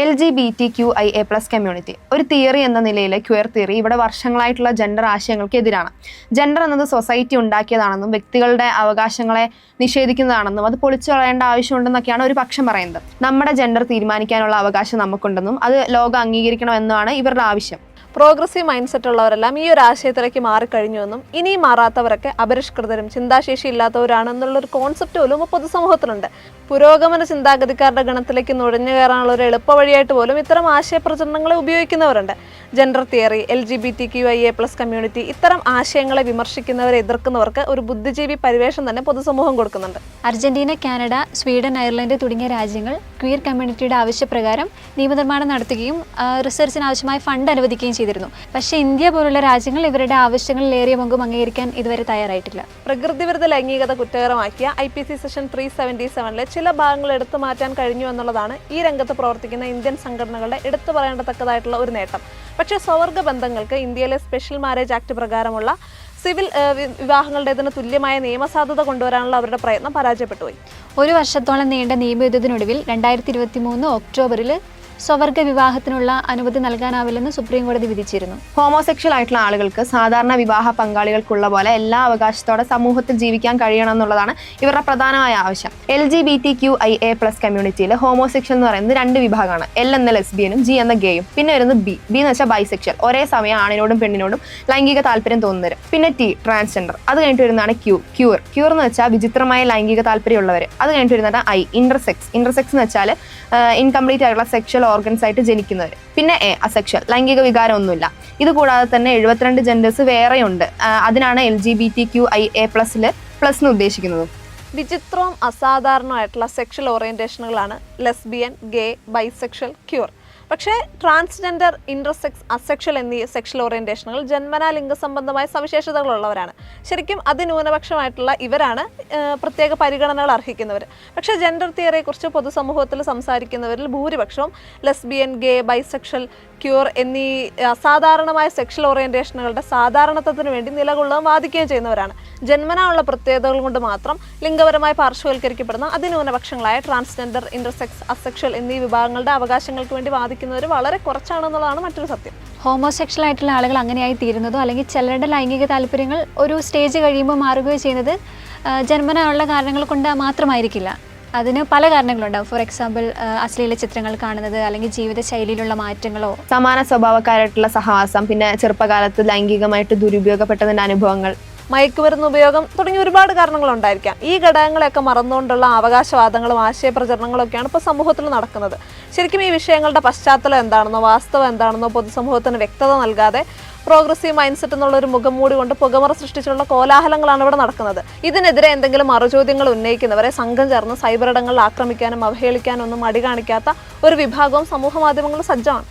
L G B T Q I A plus community. ഒരു theory എന്ന നിലയിൽ ക്യുയർ theory ഇവിടെ വർഷങ്ങളായിട്ടുള്ള ജെൻഡർ ആശയങ്ങൾക്ക് എതിരാണ് ജെൻഡർ എന്നത് സൊസൈറ്റി ഉണ്ടാക്കിയതാണെന്നും വ്യക്തികളുടെ അവകാശങ്ങളെ നിഷേധിക്കുന്നതാണെന്നും അത് പൊളിച്ചു കളയേണ്ട ആവശ്യമുണ്ടെന്നൊക്കെയാണ് ഒരു പക്ഷം പറയുന്നത്. നമ്മുടെ ജെൻഡർ തീരുമാനിക്കാനുള്ള അവകാശം നമുക്കുണ്ടെന്നും അത് ലോകം അംഗീകരിക്കണമെന്നുമാണ് ഇവരുടെ ആവശ്യം. പ്രോഗ്രസീവ് മൈൻഡ് സെറ്റ് ഉള്ളവരെല്ലാം ഈ ഒരു ആശയത്തിലേക്ക് മാറിക്കഴിഞ്ഞുവെന്നും ഇനിയും മാറാത്തവരൊക്കെ അപരിഷ്കൃതരും ചിന്താശേഷി ഇല്ലാത്തവരാണെന്നുള്ള ഒരു കോൺസെപ്റ്റ് പോലും പൊതുസമൂഹത്തിലുണ്ട്. പുരോഗമന ചിന്താഗതിക്കാരുടെ ഗണത്തിലേക്ക് നുഴഞ്ഞു കയറാനുള്ള ഒരു എളുപ്പ വഴിയായിട്ട് പോലും ഇത്തരം ആശയപ്രചരണങ്ങളെ ഉപയോഗിക്കുന്നവരുണ്ട്. Gender theory L G B T Q I A plus community ഇത്തരം ആശയങ്ങളെ വിമർശിക്കുന്നവരെ എതിർക്കുന്നവർക്ക് ഒരു ബുദ്ധിജീവി പരിവേഷം തന്നെ പൊതുസമൂഹം കൊടുക്കുന്നുണ്ട്. അർജന്റീന കാനഡ സ്വീഡൻ അയർലൻഡ് തുടങ്ങിയ രാജ്യങ്ങൾ ക്വീർ കമ്മ്യൂണിറ്റിയുടെ ആവശ്യപ്രകാരം നിയമനിർമ്മാണം നടത്തുകയും റിസർച്ചിന് ആവശ്യമായ ഫണ്ട് അനുവദിക്കുകയും ചെയ്തിരുന്നു. പക്ഷേ ഇന്ത്യ പോലുള്ള രാജ്യങ്ങൾ ഇവരുടെ ആവശ്യങ്ങളിലേറിയ പങ്കും അംഗീകരിക്കാൻ ഇതുവരെ തയ്യാറായിട്ടില്ല. പ്രകൃതിവിരുദ്ധ ലൈംഗികത കുറ്റകരമാക്കിയ I P C section three seventy സെവനിലെ ചില ഭാഗങ്ങൾ എടുത്തു മാറ്റാൻ കഴിഞ്ഞു എന്നുള്ളതാണ് ഈ രംഗത്ത് പ്രവർത്തിക്കുന്ന ഇന്ത്യൻ സംഘടനകളുടെ എടുത്തു പറയേണ്ടത്തക്കതായിട്ടുള്ള ഒരു നേട്ടം. പക്ഷേ സ്വവർഗ ബന്ധങ്ങൾക്ക് ഇന്ത്യയിലെ സ്പെഷ്യൽ മാരേജ് ആക്ട് പ്രകാരമുള്ള സിവിൽ വിവാഹങ്ങളുടേതിന് തുല്യമായ നിയമസാധുത കൊണ്ടുവരാനുള്ള അവരുടെ പ്രയത്നം പരാജയപ്പെട്ടുപോയി. ഒരു വർഷത്തോളം നീണ്ട നിയമയുദ്ധത്തിനൊടുവിൽ രണ്ടായിരത്തി ഇരുപത്തി മൂന്ന് ഒക്ടോബറിൽ സ്വവർഗ വിവാഹത്തിനുള്ള അനുമതി നൽകാനാവില്ലെന്ന് സുപ്രീം കോടതി വിധിച്ചിരുന്നു. ഹോമോസെക്ഷൽ ആയിട്ടുള്ള ആളുകൾക്ക് സാധാരണ വിവാഹ പങ്കാളികൾക്കുള്ള പോലെ എല്ലാ അവകാശത്തോടെ സമൂഹത്തിൽ ജീവിക്കാൻ കഴിയണം എന്നുള്ളതാണ് ഇവരുടെ പ്രധാനമായ ആവശ്യം. L G B T Q I A plus കമ്മ്യൂണിറ്റിയിൽ ഹോമോസെക്ഷൽ എന്ന് പറയുന്നത് രണ്ട് വിഭാഗമാണ്. എൽ എന്ന ലെസ്ബിയനും ജി എന്ന ഗേയും. പിന്നെ വരുന്നത് ബി. ബി എന്ന് വെച്ചാൽ ബൈസെക്ഷൽ. ഒരേ സമയം ആണിനോടും പെണ്ണിനോടും ലൈംഗിക താല്പര്യം തോന്നുന്നവർ പിന്നെ ടി ട്രാൻസ്ജെൻഡർ. അത് കഴിഞ്ഞിട്ട് വരുന്നതാണ് ക്യൂ ക്യൂർ. ക്യൂർ എന്ന് വെച്ചാൽ വിചിത്രമായ ലൈംഗിക താല്പര്യമുള്ളവർ അത് കഴിഞ്ഞിട്ട് വരുന്നതാണ് ഐ ഇന്റർസെക്സ്. ഇന്റർസെക്സ് എന്ന് വെച്ചാൽ ഇൻകംപ്ലീറ്റ് ആയിട്ടുള്ള സെക്ഷൽ ഓർഗൻസ് ആയിട്ട് ജനിക്കുന്നവർ പിന്നെ എ അസെക്ഷൽ ലൈംഗിക വികാരം ഒന്നുമില്ല ഇത് കൂടാതെ തന്നെ എഴുപത്തിരണ്ട് ജെൻഡേഴ്സ് വേറെയുണ്ട്. അതിനാണ് L G B T Q I A പ്ലസിൽ plus എന്ന് ഉദ്ദേശിക്കുന്നത്. വിചിത്രവും അസാധാരണമായിട്ടുള്ള സെക്ഷൽ ഓറിയന്റേഷനുകളാണ് ലെസ്ബിയൻ ഗേ ബൈസെക്ഷൽ ക്യൂർ പക്ഷേ ട്രാൻസ്ജെൻഡർ ഇന്റർസെക്സ് അസെക്ഷൽ എന്നീ സെക്ഷൽ ഓറിയന്റേഷനുകൾ ജന്മനാ ലിംഗ ലിംഗസംബന്ധമായ സവിശേഷതകളുള്ളവരാണ്. ശരിക്കും അതിന്യൂനപക്ഷമായിട്ടുള്ള ഇവരാണ് പ്രത്യേക പരിഗണനകൾ അർഹിക്കുന്നവർ. പക്ഷേ ജെൻഡർ തിയറിയെക്കുറിച്ച് പൊതുസമൂഹത്തിൽ സംസാരിക്കുന്നവരിൽ ഭൂരിപക്ഷവും ലെസ്ബിയൻ ഗേ ബൈസെക്ഷൽ ക്യൂർ എന്നീ അസാധാരണമായ സെക്ഷൽ ഓറിയന്റേഷനുകളുടെ സാധാരണത്വത്തിന് വേണ്ടി നിലകൊള്ളുകയും വാദിക്കുകയും ചെയ്യുന്നവരാണ്. ജന്മനാ ഉള്ള പ്രത്യേകതകൾ കൊണ്ട് മാത്രം ലിംഗപരമായി പാർശ്വവൽക്കരിക്കപ്പെടുന്ന അതിന്യൂനപക്ഷങ്ങളായ ട്രാൻസ്ജെൻഡർ ഇന്റർസെക്സ് അസെക്ഷൽ എന്നീ വിഭാഗങ്ങളുടെ അവകാശങ്ങൾക്ക് വേണ്ടി വാദിക്കുന്നവർ വളരെ കുറച്ചാണെന്നുള്ളതാണ് മറ്റൊരു സത്യം. ഹോമോസെക്ഷൽ ആയിട്ടുള്ള ആളുകൾ അങ്ങനെയായി തീരുന്നതോ അല്ലെങ്കിൽ ചിലരുടെ ലൈംഗിക താല്പര്യങ്ങൾ ഒരു സ്റ്റേജ് കഴിയുമ്പോൾ മാറുകയോ ചെയ്യുന്നത് ജന്മനുള്ള ജന്മനായുള്ള കാരണങ്ങൾ കൊണ്ട് മാത്രമായിരിക്കില്ല. അതിന് പല കാരണങ്ങളുണ്ടാവും. ഫോർ എക്സാമ്പിൾ അശ്ലീല ചിത്രങ്ങൾ കാണുന്നത് അല്ലെങ്കിൽ ജീവിതശൈലിയിലുള്ള മാറ്റങ്ങളോ. സമാന സ്വഭാവക്കാരായിട്ടുള്ള സഹവാസം പിന്നെ ചെറുപ്പകാലത്ത് ലൈംഗികമായിട്ട് ദുരുപയോഗപ്പെട്ടതിന്റെ അനുഭവങ്ങൾ. മയക്കുമരുന്ന് ഉപയോഗം തുടങ്ങി ഒരുപാട് കാരണങ്ങളുണ്ടായിരിക്കാം. ഈ ഘടകങ്ങളെയൊക്കെ മറന്നുകൊണ്ടുള്ള അവകാശവാദങ്ങളും ആശയപ്രചരണങ്ങളും ഒക്കെയാണ് ഇപ്പോൾ സമൂഹത്തിൽ നടക്കുന്നത്. ശരിക്കും ഈ വിഷയങ്ങളുടെ പശ്ചാത്തലം എന്താണെന്നോ വാസ്തവം എന്താണെന്നോ പൊതുസമൂഹത്തിന് വ്യക്തത നൽകാതെ പ്രോഗ്രസീവ് മൈൻഡ്സെറ്റ് എന്നുള്ള ഒരു മുഖം മൂടി കൊണ്ട് പുകമറ സൃഷ്ടിച്ചുള്ള കോലാഹലങ്ങളാണ് ഇവിടെ നടക്കുന്നത്. ഇതിനെതിരെ എന്തെങ്കിലും മറുചോദ്യങ്ങൾ ഉന്നയിക്കുന്നവരെ സംഘം ചേർന്ന് സൈബർ ഇടങ്ങളിൽ ആക്രമിക്കാനും അവഹേളിക്കാനും ഒന്നും മടി കാണിക്കാത്ത ഒരു വിഭാഗവും സമൂഹ മാധ്യമങ്ങളിൽ സജ്ജമാണ്.